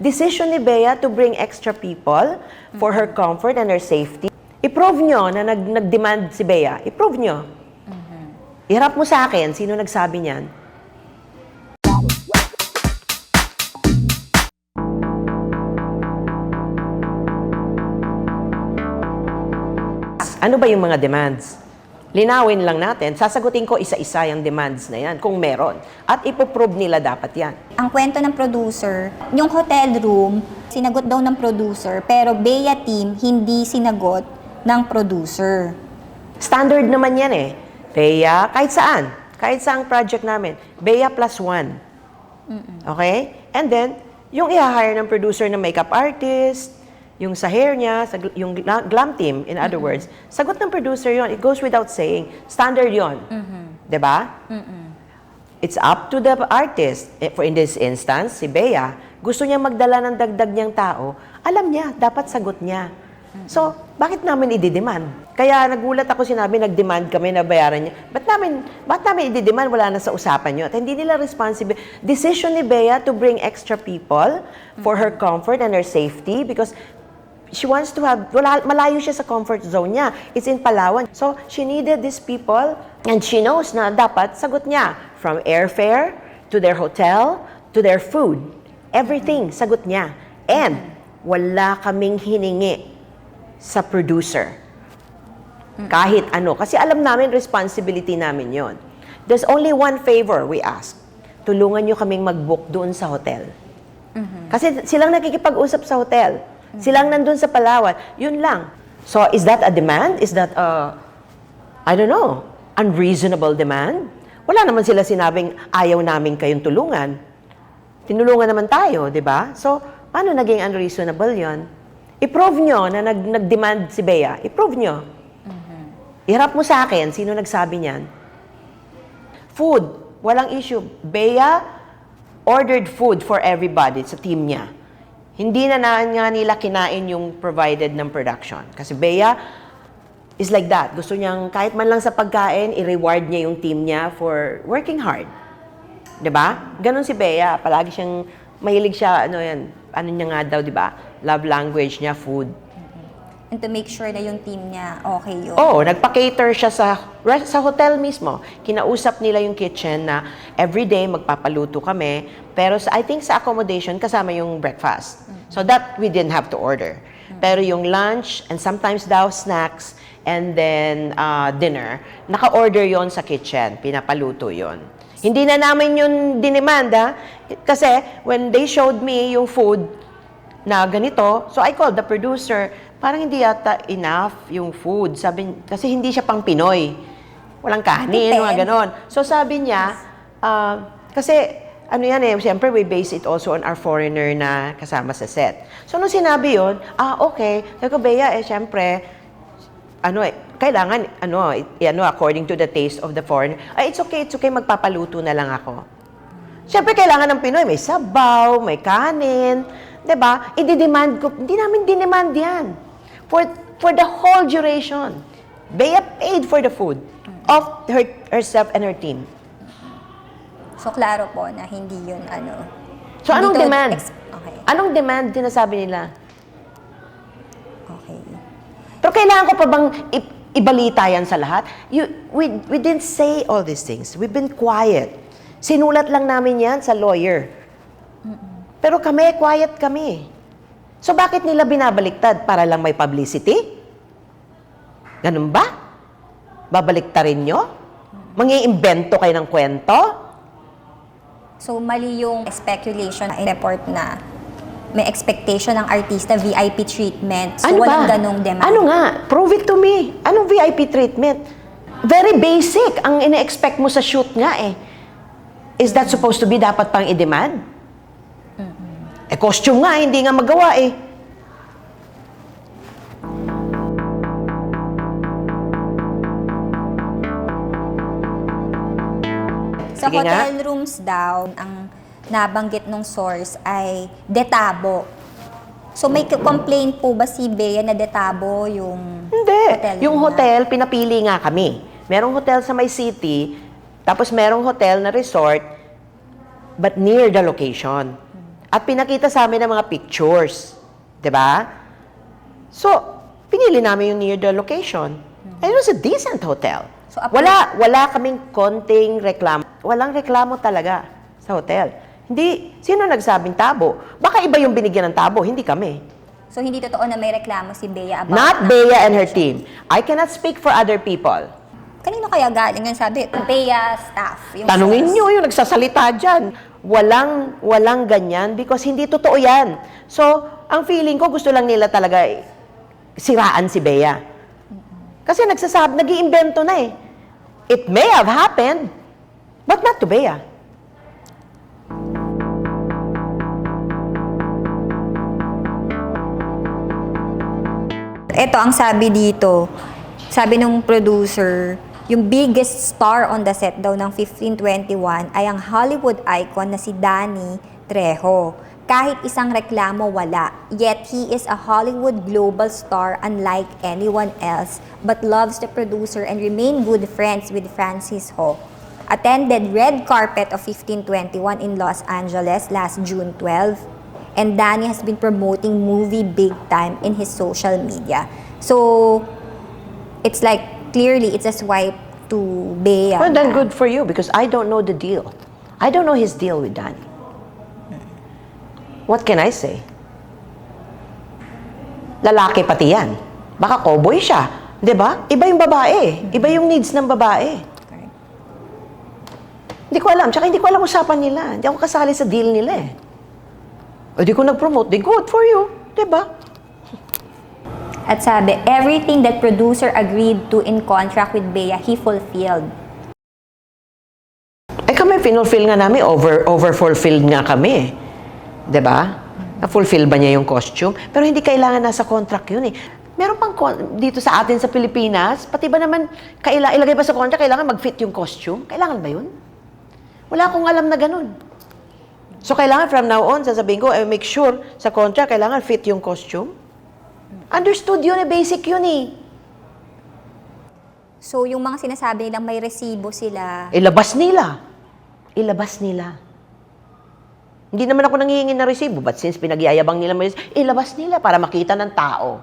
Decision ni Bea to bring extra people for her comfort and her safety. I-prove nyo na nag, nag-demand si Bea. I-prove nyo. Iharap mo sa akin, sino nagsabi niyan? Ano ba yung mga demands? Linawin lang natin, sasagutin ko isa-isa yung demands na yan, kung meron. At ipoprove nila dapat yan. Ang kwento ng producer, yung hotel room, sinagot daw ng producer, pero Bea team hindi sinagot ng producer. Standard naman yan eh. Bea, kahit saan. Kahit saang project namin. Bea plus one. Okay? And then, yung i-hire ng producer na makeup artist, yung sa hair niya, sa gl- yung gla- glam team, in other words, sagot ng producer yon. It goes without saying. Standard yon. 'Di ba? It's up to the artist. Eh, For in this instance, si Bea, gusto niya magdala ng dagdag niyang tao, alam niya, dapat sagot niya. So, bakit namin i-demand? Kaya nagulat ako sinabi, nag-demand kami na bayaran niya. Ba't namin, ba't namin i-demand? Wala na sa usapan niyo. At hindi nila responsible. Decision ni Bea to bring extra people for her comfort and her safety because she wants to have, wala, malayo siya sa comfort zone niya. It's in Palawan. So, she needed these people and she knows na dapat sagot niya. From airfare, to their hotel, to their food. Everything, sagot niya. And, wala kaming hiningi sa producer. Kahit ano. Kasi alam namin, responsibility namin yon. There's only one favor we ask. Tulungan nyo kaming mag-book doon sa hotel. Kasi silang nakikipag-usap sa hotel. Silang nandun sa Palawan. Yun lang. So, is that a demand? Is that a, I don't know, unreasonable demand? Wala naman sila sinabing ayaw namin kayong tulungan. Tinulungan naman tayo, di ba? So, paano naging unreasonable yon? I-prove nyo na nag, nag-demand si Bea. I-prove nyo. Iharap mo sa akin, sino nagsabi niyan? Food, walang issue. Bea ordered food for everybody sa team niya. Hindi na, nga nila kinain yung provided ng production. Kasi Bea is like that. Gusto niyang kahit man lang sa pagkain, i-reward niya yung team niya for working hard. 'Di ba? Ganon si Bea, palagi siyang mahilig siya ano yan, ano niya nga daw, 'di ba? Love language niya food. And to make sure na yung team niya okay yun. Oo, nagpa-cater siya sa sa hotel mismo. Kinausap nila yung kitchen na everyday magpapaluto kami, pero sa, I think sa accommodation kasama yung breakfast. So that we didn't have to order. Pero yung lunch and sometimes daw snacks and then uh, dinner, naka-order yon sa kitchen, pinapaluto yon. Hindi na namin yun dinemand, ha? Kasi when they showed me yung food, na ganito. So I called the producer, parang hindi yata enough yung food. Sabi, kasi hindi siya pang Pinoy. Walang kanin, Depende. mga ganon. So sabi niya, ah, kasi ano yan eh, siyempre we base it also on our foreigner na kasama sa set. So nung sinabi yun, ah okay, sabi ko, Bea, eh siyempre, ano eh, kailangan, ano, i- ano, according to the taste of the foreigner, ay, it's okay, it's okay, magpapaluto na lang ako. Siyempre, kailangan ng Pinoy, may sabaw, may kanin, 'di ba? I-demand ko, hindi namin dinemand yan. For, for the whole duration. Bea paid for the food of her, herself and her team. So, klaro po na hindi yun ano. So, anong to demand? ex- okay. Anong demand dinasabi nila? Okay. Pero kailangan ko pa bang i- ibalita yan sa lahat? You, we, we didn't say all these things. We've been quiet. Sinulat lang namin yan sa lawyer. Pero kami, quiet kami. So bakit nila binabaliktad? Para lang may publicity? Ganun ba? Babaliktarin nyo? Mangi-imbento kayo ng kwento? So, mali yung speculation na report na may expectation ng artista VIP treatment. So, walang ganong demand. Ano nga? Prove it to me. Anong VIP treatment? Very basic ang ine-expect mo sa shoot nga eh. Is that supposed to be dapat pang i-demand? Eh, costume nga, hindi nga magawa eh. Sa Sige nga. hotel rooms daw, ang nabanggit nung source ay detabo. So may complaint po ba si Bea na detabo yung Hindi. hotel yung room hotel, pinapili nga kami. Merong hotel sa may city, tapos merong hotel na resort, but near the location. At pinakita sa amin ng mga pictures. ba? So, pinili namin yung near the location. And it was a decent hotel. So, wala, wala kaming konting reklamo. Walang reklamo talaga sa hotel. Hindi, sino nagsabing tabo? Baka iba yung binigyan ng tabo, hindi kami. So, hindi totoo na may reklamo si Bea about Not Bea and her team. I cannot speak for other people. Kanino kaya galing yung sabi? Bea staff. Yung Tanungin source. nyo yung nagsasalita dyan. Walang, walang ganyan because hindi totoo yan. So, ang feeling ko, gusto lang nila talaga eh, siraan si Bea. Kasi nagsasab, nag iimbento na eh. It may have happened, but not to Bea. Ito ang sabi dito. Sabi ng producer, yung biggest star on the set daw ng 1521 ay ang Hollywood icon na si Danny Trejo. Kahit isang reklamo wala, yet he is a Hollywood global star unlike anyone else, but loves the producer and remain good friends with Francis Ho. Attended red carpet of 1521 in Los Angeles last June 12 and Danny has been promoting movie big time in his social media. So, it's like, clearly, it's a swipe to Bea. Well, then good for you because I don't know the deal. I don't know his deal with Danny. What can I say? Lalaki pati yan. Baka cowboy siya. ba? Iba yung babae. Iba yung needs ng babae. Correct. Hindi ko alam. Tsaka hindi ko alam usapan nila. Hindi ako kasali sa deal nila eh. O di ko nag-promote. Di good for you. ba? At sabi, everything that producer agreed to in contract with Bea, he fulfilled. Eh kami, finulfill nga namin. Over, over-fulfilled nga kami ba? Na-fulfill ba niya yung costume? Pero hindi kailangan nasa contract yun eh. Meron pang dito sa atin sa Pilipinas, pati ba naman, kaila, ilagay ba sa contract, kailangan mag-fit yung costume? Kailangan ba yun? Wala akong alam na ganun. So, kailangan from now on, sasabihin ko, eh, make sure sa contract, kailangan fit yung costume. Understood yun eh, basic yun eh. So, yung mga sinasabi nilang may resibo sila, Ilabas nila. Ilabas nila. Hindi naman ako nangihingi ng resibo, but since pinagyayabang nila may resibo, ilabas nila para makita ng tao.